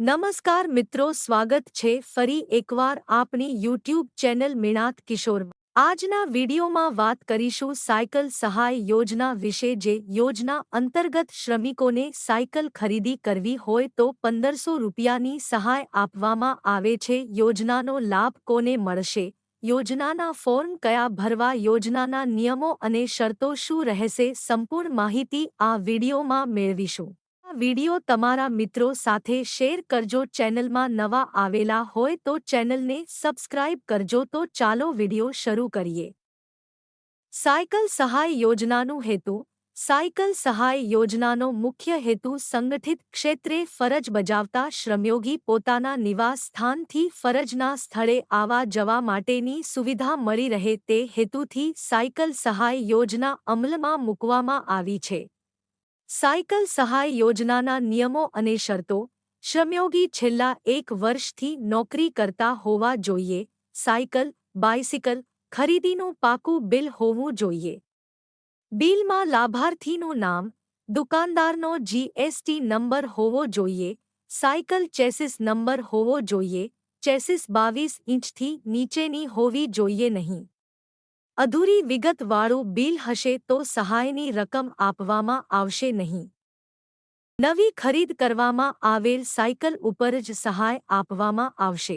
નમસ્કાર મિત્રો, સ્વાગત છે ફરી એકવાર આપની યુટ્યુબ ચેનલ મિણાત કિશોર. આજના વિડીયોમાં વાત કરીશું સાયકલ સહાય યોજના વિશે જે યોજના અંતર્ગત શ્રમિકોને સાયકલ ખરીદી કરવી હોય તો પંદરસો રૂપિયાની સહાય આપવામાં આવે છે. યોજનાનો લાભ કોને મળશે? યોજનાના ફોર્મ કયા ભરવા, યોજનાના નિયમો અને શરતો શું રહેશે? સંપૂર્ણ માહિતી આ વિડીયોમાં મેળવીશું. વિડિયો તમારા મિત્રો સાથે શેર કરજો. ચેનલમાં નવા આવેલા હોય તો ચેનલને સબસ્ક્રાઇબ કરજો. તો ચાલો વિડિયો શરૂ કરીએ. સાયકલ સહાય યોજનાનું હેતુ. સાયકલ સહાય યોજનાનો મુખ્ય હેતુ સંગઠિત ક્ષેત્રે ફરજ બજાવતા શ્રમયોગી પોતાના નિવાસ સ્થાનથી ફરજના સ્થળે આવવા જવા માટેની સુવિધા મળી રહે તે હેતુથી સાયકલ સહાય યોજના અમલમાં મૂકવામાં આવી છે. સાયકલ સહાય યોજનાના નિયમો અને શરતો. શ્રમયોગી છેલ્લા એક વર્ષથી નોકરી કરતા હોવા જોઈએ. સાયકલ, બાયસિકલ ખરીદીનું પાકું બિલ હોવું જોઈએ. બિલમાં લાભાર્થીનું નામ, દુકાનદારનો જીએસટી નંબર હોવો જોઈએ. સાયકલ ચેસિસ નંબર હોવો જોઈએ. ચેસિસ બાવીસ ઇંચથી નીચેની હોવી જોઈએ નહીં. અધૂરી વિગતવાળું બિલ હશે તો સહાયની રકમ આપવામાં આવશે નહીં. નવી ખરીદ કરવામાં આવેલ સાયકલ ઉપર જ સહાય આપવામાં આવશે.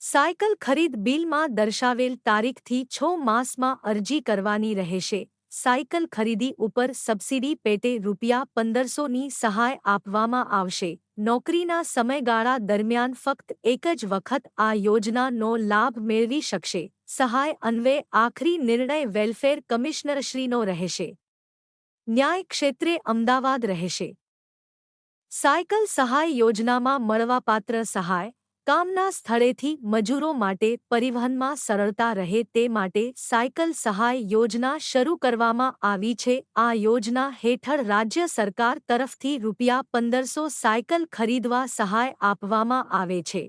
સાયકલ ખરીદ બિલમાં દર્શાવેલ તારીખથી છ માસમાં અરજી કરવાની રહેશે. સાયકલ ખરીદી ઉપર સબસિડી પેટે રૂપિયા પંદરસોની સહાય આપવામાં આવશે. નોકરીના સમયગાળા દરમિયાન ફક્ત એક જ વખત આ યોજનાનો લાભ મેળવી શકશે. સહાય અન્વે આખરી નિર્ણય વેલફેર કમિશનરશ્રીનો રહેશે. ન્યાય ક્ષેત્રે અમદાવાદ રહેશે. સાયકલ સહાય યોજનામાં મળવાપાત્ર સહાય કામના સ્થળેથી મજૂરો માટે પરિવહનમાં સરળતા રહે તે માટે સાયકલ સહાય યોજના શરૂ કરવામાં આવી છે. આ યોજના હેઠળ રાજ્ય સરકાર તરફથી રૂપિયા પંદરસો સાયકલ ખરીદવા સહાય આપવામાં આવે છે.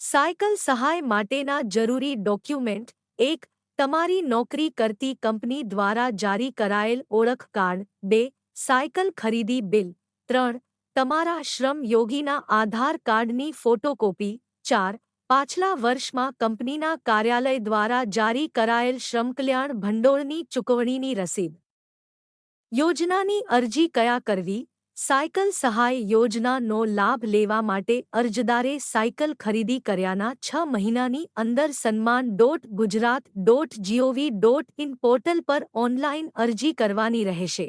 સાયકલ સહાય માટેના જરૂરી ડોક્યુમેન્ટ એક, તમારી નોકરી કરતી કંપની દ્વારા જારી કરાયેલ ઓળખ કાર્ડ બે, સાયકલ ખરીદી બિલ ત્રણ તમારા શ્રમ યોગીના આધાર કાર્ડની ફોટોકોપી ચાર, પાછલા વર્ષમાં કંપનીના કાર્યાલય દ્વારા જારી કરાયેલ શ્રમકલ્યાણ ભંડોળની ચૂકવણીની રસીદ. યોજનાની અરજી કયા કરવી? સાયકલ સહાય યોજનાનો લાભ લેવા માટે અરજદારે સાયકલ ખરીદી કર્યાના છ મહિનાની અંદર Sanman dot Gujarat dot G O V dot in portal પર ઓનલાઇન અરજી કરવાની રહેશે.